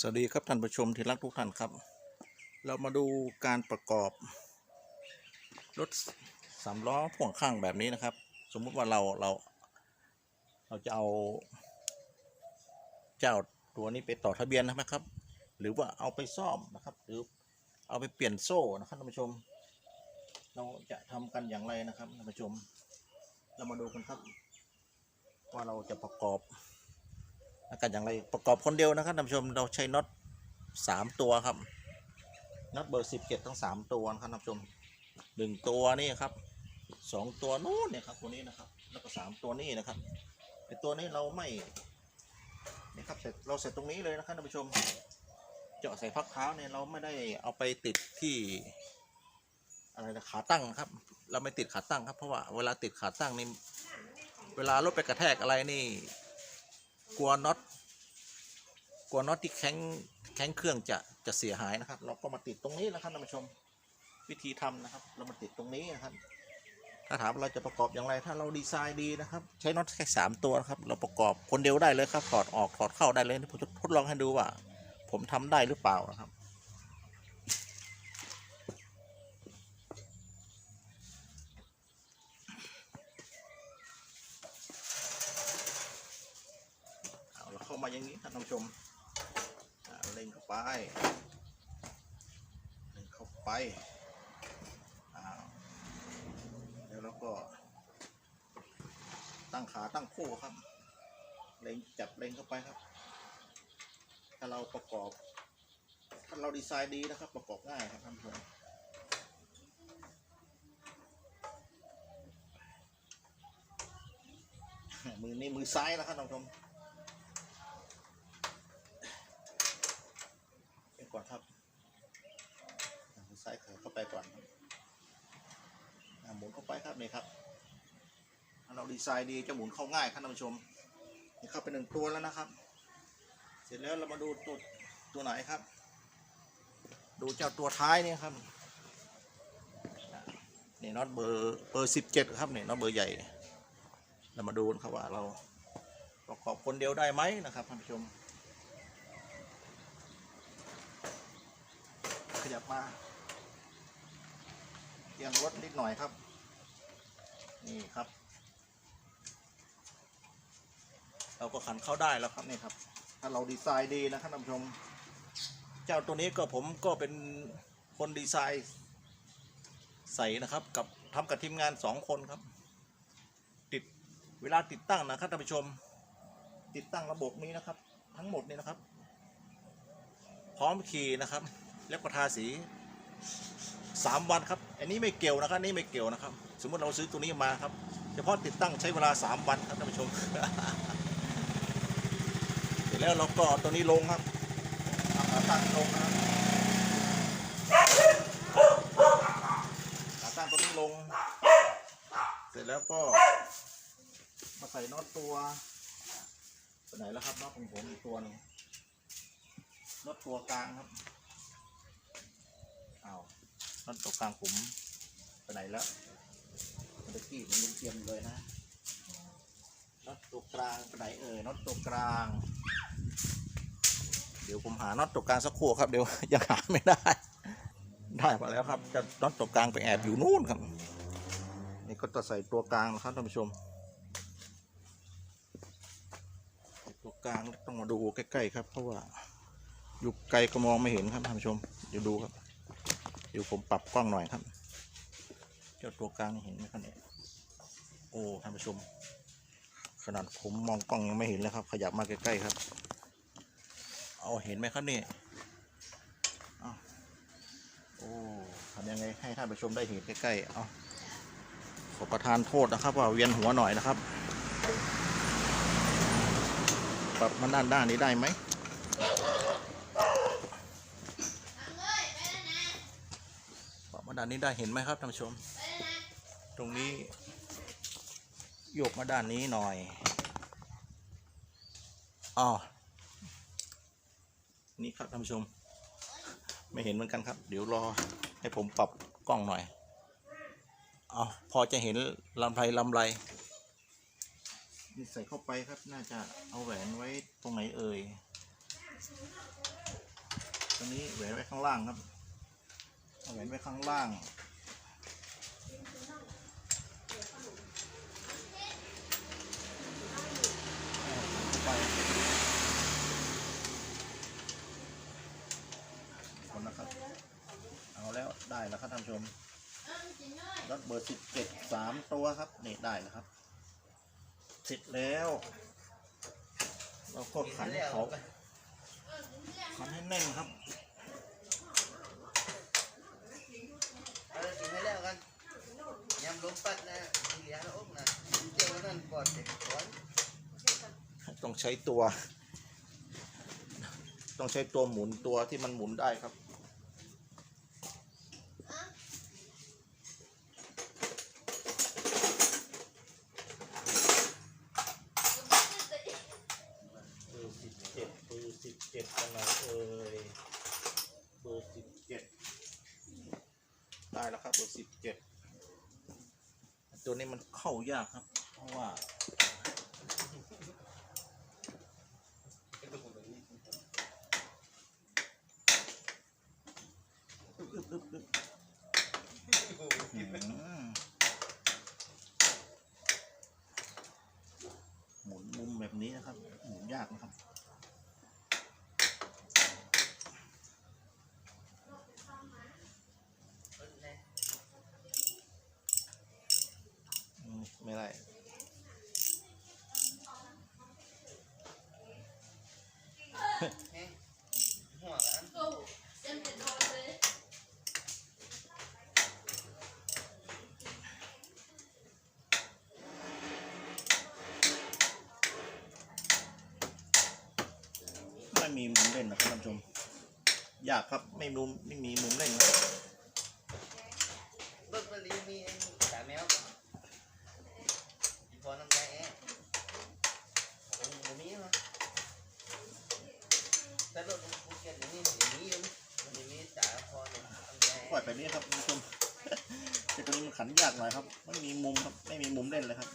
สวัสดีครับท่านผู้ชมที่รักทุกท่านครับ เรามาดูการประกอบรถสามล้อพ่วงข้างแบบนี้นะครับ สมมุติว่าเราเรา เราจะเอาเจ้าตัวนี้ไปต่อทะเบียนนะครับ หรือว่าเอาไปซ่อมนะครับ หรือเอาไปเปลี่ยนโซ่นะครับท่านผู้ชม เราจะทำกันอย่างไรนะครับท่านผู้ชม เรามาดูกันครับ ว่าเราจะประกอบ อาการอย่างไรประกอบคนเดียวนะครับท่านผู้ชมเราใช้น็อตสามตัวครับน็อตเบอร์สิบเจ็ดทั้งสามตัวนะครับท่านผู้ชมหนึ่งตัวนี่ครับสองตัวนู้นเนี่ยครับตัวนี้นะครับ แล้วก็สามตัวนี้นะครับไอตัวนี้เราไม่นี่ครับเสร็จเราเสร็จตรงนี้เลยนะครับท่านผู้ชม เจาะใส่พักเท้าเนี่ยเราไม่ได้เอาไปติดที่อะไรนะขาตั้งครับ เราไม่ติดขาตั้งครับเพราะว่าเวลาติดขาตั้งนี่เวลารถไปกระแทกอะไรนี่ กลัวน็อตกลัวน็อตที่แข็งแข็งเครื่องจะจะเสียหายนะครับ เราก็มาติดตรงนี้นะครับท่านผู้ชมวิธีทำนะครับ เรามาติดตรงนี้นะครับ ถ้าถามเราจะประกอบอย่างไร ถ้าเราดีไซน์ดีนะครับ ใช้น็อตแค่สามตัวนะครับ เราประกอบคนเดียวได้เลยครับถอดออกถอดเข้าได้เลยผมจะทดลองให้ดูว่า ผมทำได้หรือเปล่านะครับ เอาเราเข้ามาอย่างนี้ครับท่านผู้ชมอ่าเล็งเข้าไปเล็งเข้าไปอ้าวแล้วเราก็ตั้งขาตั้งคู่ครับ เล็งจับเล็งเข้าไปครับ ถ้าเราประกอบ ถ้าเราดีไซน์ดีนะครับ ประกอบง่ายครับท่านผู้ชมมือนี่มือซ้ายนะครับท่านผู้ชม ไปก่อนครับมือซ้ายเขยเข้าไปก่อนครับอ่าหมุนเข้าไปครับ นี่ครับเราดีไซน์ดีจะหมุนเข้าง่ายครับท่านผู้ชมนี่เข้าไปหนึ่งตัวแล้วนะครับ เสร็จแล้วเรามาดูตัวตัวไหนครับ ดูเจ้าตัวท้ายนี่ครับนี่น็อตเบอร์เบอร์สิบเจ็ดครับนี่น็อตเบอร์ใหญ่ เรามาดูนะครับว่าเราประกอบคนเดียวได้ไหมนะครับท่านผู้ชม ขยับมาเอียงรถนิดหน่อยครับ นี่ครับ เราก็ขันเข้าได้แล้วครับนี่ครับ ถ้าเราดีไซน์ดีนะครับท่านผู้ชม เจ้าตัวนี้ก็ผมก็เป็นคนดีไซน์ใส่นะครับ กับทำกับทีมงานสองคนครับ ติดเวลาติดตั้งนะครับท่านผู้ชม ติดตั้งระบบนี้นะครับ ทั้งหมดนี่นะครับ พร้อมขี่นะครับ แล้วก็ทาสีสามวันครับ อันนี้ไม่เกี่ยวนะครับนี่ไม่เกี่ยวนะครับ สมมติเราซื้อตัวนี้มาครับ เฉพาะติดตั้งใช้เวลาสามวันครับท่านผู้ชม เสร็จแล้วเราก็ตัวนี้ลงครับตั้งลงนะครับตั้งตัวนี้ลง เสร็จแล้วก็มาใส่น็อตตัวไปไหนแล้วครับน็อตของผมอีกตัวหนึงน็อตตัวกลางครับอ้าว น็อตตัวกลางผมไปไหนแล้วเมื่อกี้มันยังเตรียมเลยนะน็อตตัวกลางไปไหนเอ่ยน็อตตัวกลาง เดี๋ยวผมหาน็อตตัวกลางสักครู่ครับเดี๋ยวยังหาไม่ได้ ได้มาแล้วครับ จะน็อตตัวกลางไปแอบอยู่นู่นครับ นี่ก็จะใส่ตัวกลางนะครับท่านผู้ชม ตัวกลางต้องมาดูใกล้ๆครับ เพราะว่าอยู่ไกลก็มองไม่เห็นครับท่านผู้ชมเดี๋ยวดูครับ ดี๋ยวผมปรับกล้องหน่อยครับ เจ้าตัวกลางนี่เห็นไหมครับเนี่ยโอ้ท่านผู้ชม ขนาดผมมองกล้องยังไม่เห็นเลยครับ ขยับมาใกล้ๆครับ เอาเห็นไหมครับเนี่ยโอ้ทำยังไงให้ท่านผู้ชมได้เห็นใกล้ๆเอาขอประทานโทษนะครับ ว่าเวียนหัวหน่อยนะครับ ปรับมาด้านด้านนี้ได้ไหม ปรับมา ด้านนี้ได้เห็นไหมครับท่านผู้ชม ตรงนี้โยกมาด้านนี้หน่อยอ๋อนี่ครับท่านผู้ชม ไม่เห็นเหมือนกันครับ เดี๋ยวรอให้ผมปรับกล้องหน่อยอ๋อพอจะเห็นลำไรลำไรนี่ใส่เข้าไปครับ น่าจะเอาแหวนไว้ตรงไหนเอ่ย ตรงนี้แหวนไว้ข้างล่างครับ เอาแหวนไว้ข้างล่าง ไปคนนะครับ เอาแล้วได้แล้วครับท่านผู้ชมรถเบอร์สิบเจ็ดสามตัวครับ นี่ได้แล้วครับเสร็จแล้ว เราก็ขันเขาขันให้แน่นครับ เอาละกินให้แล้วกันยำลมปัดนะมีเหลียงแล้วอกนะเจ้านั่น ปอดเด็กก่อนต้องใช้ตัว ต้องใช้ตัวหมุนตัวที่มันหมุนได้ครับ เบอร์สิบเจ็ดเบอร์สิบเจ็ดกันหน่อยเอ่ยเบอร์สิบเจ็ดได้แล้วครับเบอร์สิบเจ็ด ตัวนี้มันเข้ายากครับ เพราะว่าหมุนมุมแบบนี้นะครับ หมุนยากนะครับ อืมไม่ได้ เฮ้ยหัวกัน ไม่มีมุมเล่นนะครับท่านผู้ชม ยากครับไม่มุมไม่มีมุมเล่นครับรถมันรีมีไอ้สามแมวอีพอน้ำใจเอ๊ะผมผมมีมั้ยแต่รถมันภูเก็ตอย่างนี้อย่างนี้ยู่มันจะมีจ่าพอน้ำใจปล่อยแบบนี้ครับท่านผู้ชมแต่ตัวนี้มันขันยากหน่อยครับ ไม่มีมุมครับ ไม่มีมุมเล่นเลยครับ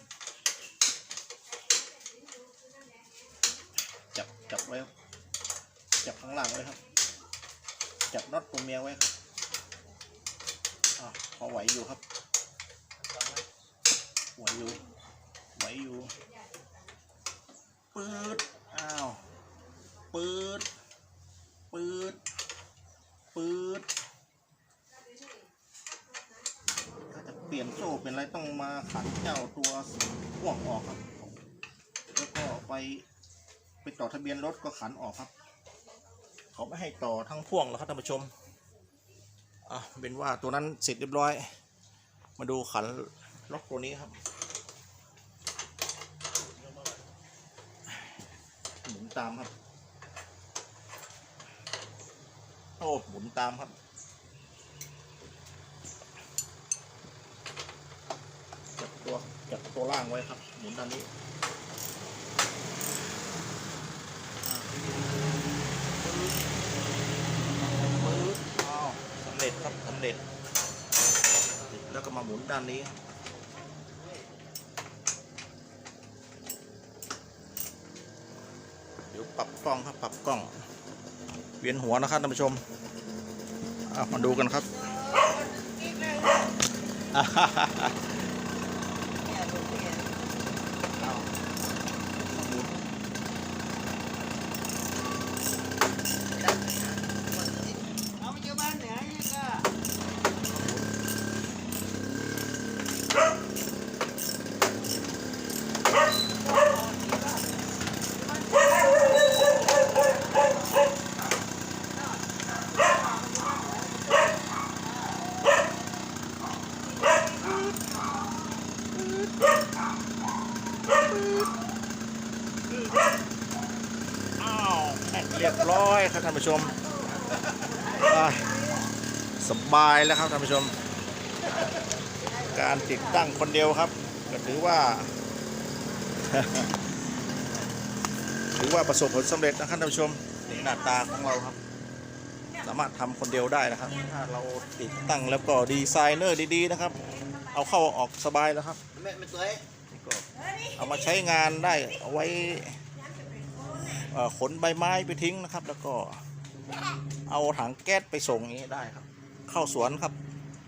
จับจับไว้ครับ จับข้างล่างไว้ครับ จับน็อตตัวเมียไว้ครับอะพอไหวอยู่ครับ ไหวอยู่ ไหวอยู่ปืดอ้าวปืดปืดปืดถ้าจะเปลี่ยนโซ่เป็นอะไรต้องมาขันเจ้าตัวพ่วงออกครับ แล้วก็ไปไปต่อทะเบียนรถก็ขันออกครับ เขาไม่ให้ต่อทั้งพ่วงแล้วครับท่านผู้ชมอะเป็นว่าตัวนั้นเสร็จเรียบร้อย มาดูขันล็อกตัวนี้ครับหมุนตามครับโอ้หมุนตามครับจับตัวจับตัวล่างไว้ครับ หมุนด้านนี้อ่าปึ๊บอ้าวสำเร็จ ครับสำเร็จ แล้วก็มาหมุนด้านนี้ เดี๋ยวปรับกล้องครับปรับกล้อง เวียนหัวนะครับท่านผู้ชมมาดูกันครับ เนี่ยรถเนี่ยเอามาเจอบ้านไหนเนี่ยก็ อ้าวเรียบร้อยครับท่านผู้ชมอะสบายแล้วครับท่านผู้ชม การติดตั้งคนเดียวครับ ก็ถือว่า ถือว่าประสบผลสำเร็จนะครับท่านผู้ชมนี่หน้าตาของเราครับ สามารถทำคนเดียวได้นะครับ ถ้าเราติดตั้งแล้วก็ดีไซเนอร์ดีๆนะครับ เอาเข้าออกสบายแล้วครับแม่ไม่ตัวนี่ก็เอามาใช้งานได้เอาไว้เอ่อ ขนใบไม้ไปทิ้งนะครับ แล้วก็เอาถังแก๊สไปส่งนี้ได้ครับ เข้าสวนครับ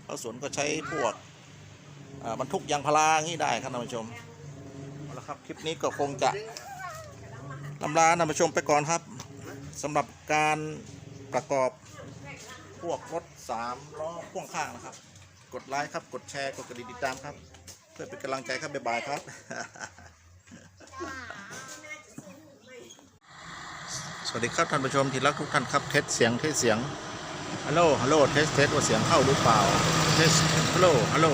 เข้าสวนก็ใช้พวกบรรทุกยางพารางนี้ได้ครับท่านผู้ชมเอาละครับคลิปนี้ก็คงจะลำลาท่านผู้ชมไปก่อนครับสำหรับการประกอบพวกรถสามล้อพ่วงข้างนะครับ กดไลค์ครับกดแชร์กดกระดิ่งติดตามครับ เพื่อเป็นกำลังใจครับบ๊ายบายครับ วัสดีครับท่านผู้ชมที่รักทุกท่านครับเทสเสียงเทสเสียงฮัลโหลฮัลโหลเทสเทสว่าเสียงเข้าหรือเปล่าเทสฮัลโหลฮัลโหล